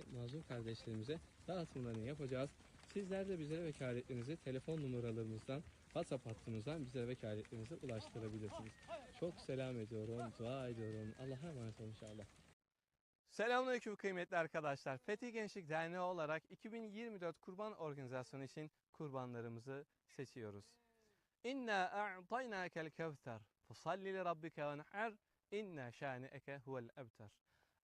mazlum kardeşlerimize dağıtımlarını yapacağız. Sizler de bizlere vekaletlerinizi telefon numaralarımızdan, WhatsApp hattımızdan bize vekaletlerinizi ulaştırabilirsiniz. Çok selam ediyorum, dua ediyorum. Allah'a emanet olun inşallah. Selamünaleyküm kıymetli arkadaşlar. Fethi Gençlik Derneği olarak 2024 Kurban Organizasyonu için kurbanlarımızı seçiyoruz. İnna a'taynakel kevser. Fasalli li rabbike venhar. İnna şani'eke huvel ebter.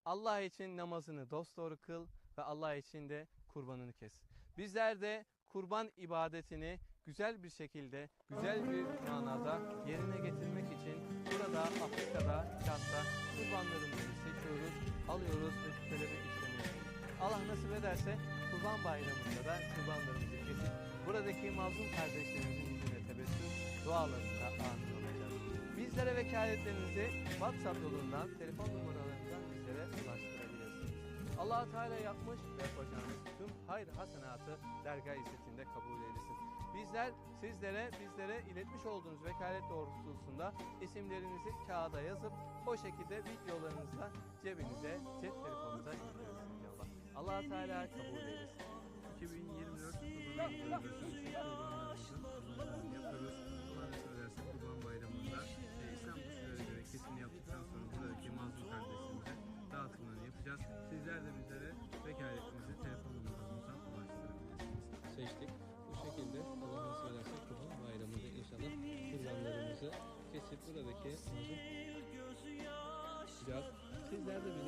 Allah için namazını dosdoğru kıl ve Allah için de kurbanını kes. Bizler de kurban ibadetini güzel bir şekilde, güzel bir manada yerine getirmek için burada Afrika'da, Çat'ta kurbanlarımızı seçiyoruz, alıyoruz ve küfeleri işlemiyoruz. Allah nasip ederse kurban bayramında da kurbanlarımızı kesip buradaki mazlum kardeşlerimizin yüzüne tebessüm dualarında amin olacağız. Bizlere vekaletlerinizi WhatsApp yolundan, telefon numaralarından. Allah Teala yapmış ve yapacağınız tüm hayır hasenatı dergah izzetinde kabul eylesin. Bizler sizlere, bizlere iletmiş olduğunuz vekalet doğrultusunda isimlerinizi kağıda yazıp o şekilde videolarınızla cebinize, cep telefonunuza indirirsiniz inşallah. allah Teala kabul eylesin. 2024 kurban Sizler de bizlere vekaletinizi telefon numaramızdan ulaştırabilirsiniz. Seçtik. Bu şekilde Allah nasip ederse kurban bayramında inşallah kurbanlarımızı kesip buradaki mazlum yapacağız. Sizler de bize